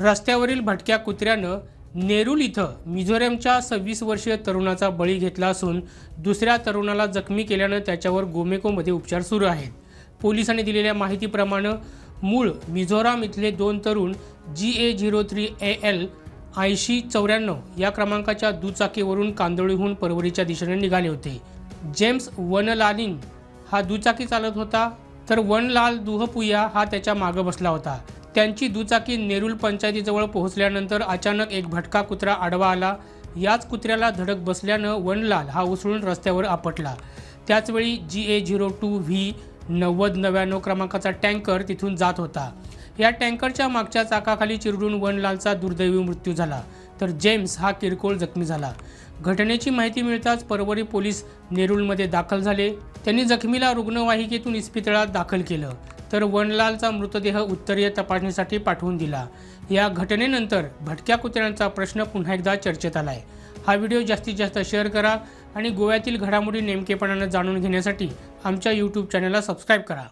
रस्त्यावरील भटक्या कुत्र्यानं नेरूल इथं मिझोरमच्या सव्वीस वर्षीय तरुणाचा बळी घेतला असून दुसऱ्या तरुणाला जखमी केल्यानं त्याच्यावर गोमेकोमध्ये उपचार सुरू आहेत. पोलिसांनी दिलेल्या माहितीप्रमाणे मूळ मिझोराम इथले दोन तरुण G A zero three A L ऐंशी चौऱ्याण्णव या क्रमांकाच्या दुचाकीवरून कांदोळीहून परवरीच्या दिशेने निघाले होते. जेम्स वनलालिन हा दुचाकी चालत होता तर वनलाल दुहपुया हा त्याच्या मागं बसला होता. त्यांची दुचाकी नेरुल पंचायतीजवळ पोहोचल्यानंतर अचानक एक भटका कुत्रा आडवा आला. याच कुत्र्याला धडक बसल्यानं वनलाल हा उसळून रस्त्यावर आपटला. त्याचवेळी G A zero two V नव्वद नव्याण्णव क्रमांकाचा टँकर तिथून जात होता. या टँकरच्या मागच्या चाकाखाली चिरडून वनलालचा दुर्दैवी मृत्यू झाला. तर जेम्स हा किरकोळ जखमी झाला. घटनेची माहिती मिळताच परवरी पोलीस नेरूलमध्ये दाखल झाले. त्यांनी जखमीला रुग्णवाहिकेतून इस्पितळात दाखल केलं. तर वनलालचा मृतदेह उत्तरीय तपासणीसाठी पाठवून दिला. या घटनेनंतर भटक्या कुत्र्यांचा प्रश्न पुन्हा एकदा चर्चेत आला आहे हा व्हिडिओ जास्तीत जास्त शेअर करा आणि गोव्यातील घडामोडी नेमकेपणानं जाणून घेण्यासाठी आमच्या यूट्यूब चॅनलला सबस्क्राईब करा.